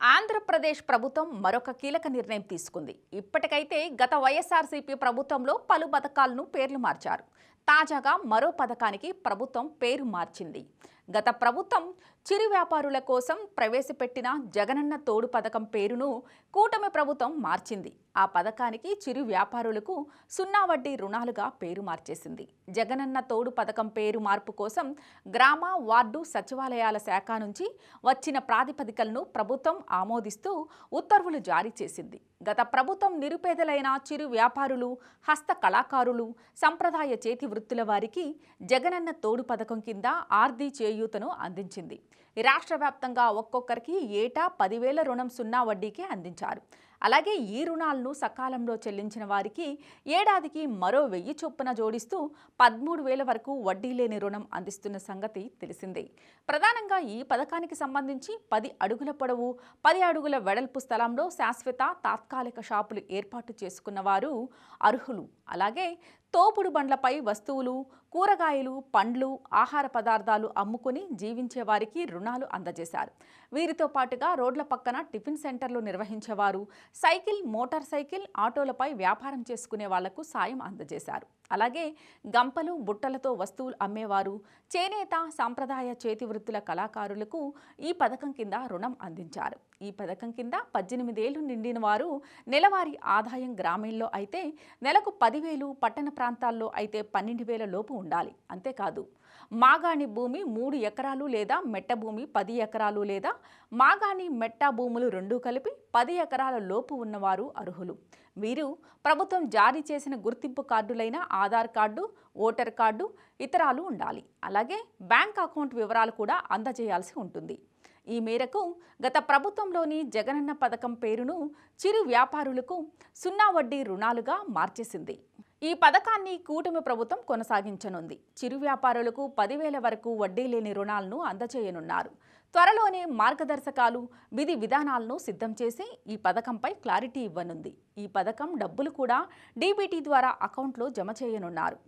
ఆంధ్రప్రదేశ్ ప్రభుత్వం మరొక కీలక నిర్ణయం తీసుకుంది. ఇప్పటికైతే గత వైఎస్ఆర్సీపీ ప్రభుత్వంలో పలు పథకాలను పేర్లు మార్చారు. తాజాగా మరో పథకానికి ప్రభుత్వం పేరు మార్చింది. గత ప్రభుత్వం చిరు వ్యాపారుల కోసం ప్రవేశపెట్టిన జగనన్న తోడు పథకం పేరును కూటమి ప్రభుత్వం మార్చింది. ఆ పథకానికి చిరు వ్యాపారులకు సున్నా వడ్డీ రుణాలుగా పేరు మార్చేసింది. జగనన్న తోడు పథకం పేరు మార్పు కోసం గ్రామ వార్డు సచివాలయాల శాఖ నుంచి వచ్చిన ప్రాతిపదికలను ప్రభుత్వం ఆమోదిస్తూ ఉత్తర్వులు జారీ చేసింది. గత ప్రభుత్వం నిరుపేదలైన చిరు వ్యాపారులు హస్త కళాకారులు సంప్రదాయ చేతి వృత్తుల వారికి జగనన్న తోడు పథకం కింద ఆర్ది చేయూతను అందించింది. రాష్ట్ర వ్యాప్తంగా ఒక్కొక్కరికి ఏటా పదివేల రుణం సున్నా వడ్డీకే అందించారు. అలాగే ఈ రుణాలను సకాలంలో చెల్లించిన వారికి ఏడాదికి మరో వెయ్యి చొప్పున జోడిస్తూ పదమూడు వేల వరకు వడ్డీ లేని రుణం అందిస్తున్న సంగతి తెలిసిందే. ప్రధానంగా ఈ పథకానికి సంబంధించి పది అడుగుల పొడవు పది అడుగుల వెడల్పు స్థలంలో శాశ్వత తాత్కాలిక షాపులు ఏర్పాటు చేసుకున్న వారు అర్హులు. అలాగే తోపుడు బండ్లపై వస్తువులు కూరగాయలు పండ్లు ఆహార పదార్థాలు అమ్ముకుని జీవించే వారికి రుణాలు అందజేశారు. వీరితో పాటుగా రోడ్ల పక్కన టిఫిన్ సెంటర్లు నిర్వహించేవారు సైకిల్ మోటార్ సైకిల్ ఆటోలపై వ్యాపారం చేసుకునే వాళ్ళకు సాయం అందజేశారు. అలాగే గంపలు బుట్టలతో వస్తువులు అమ్మేవారు. చేనేత సాంప్రదాయ చేతి వృత్తుల కళాకారులకు ఈ పథకం కింద రుణం అందించారు. ఈ పథకం కింద పద్దెనిమిదేళ్ళు నిండిన వారు నెలవారీ ఆదాయం గ్రామీణలో అయితే నెలకు పదివేలు పట్టణ ప్రాంతాల్లో అయితే పన్నెండు వేల లోపు ఉండాలి. అంతేకాదు మాగాణి భూమి మూడు ఎకరాలు లేదా మెట్ట భూమి పది ఎకరాలు లేదా మాగాణి మెట్ట భూములు రెండూ కలిపి పది ఎకరాల లోపు ఉన్నవారు అర్హులు. వీరు ప్రభుత్వం జారీ చేసిన గుర్తింపు కార్డులైన ఆధార్ కార్డు ఓటర్ కార్డు ఇతరాలు ఉండాలి. అలాగే బ్యాంక్ అకౌంట్ వివరాలు కూడా అందజేయాల్సి ఉంటుంది. ఈ మేరకు గత ప్రభుత్వంలోని జగనన్న పథకం పేరును చిరు వ్యాపారులకు సున్నా వడ్డీ రుణాలుగా మార్చేసింది. ఈ పథకాన్ని కూటమి ప్రభుత్వం కొనసాగించనుంది. చిరు వ్యాపారులకు పదివేల వరకు వడ్డీ లేని రుణాలను అందజేయనున్నారు. త్వరలోనే మార్గదర్శకాలు విధి విధానాలను సిద్ధం చేసి ఈ పథకంపై క్లారిటీ ఇవ్వనుంది. ఈ పథకం డబ్బులు కూడా డీబీటీ ద్వారా అకౌంట్లో జమ చేయనున్నారు.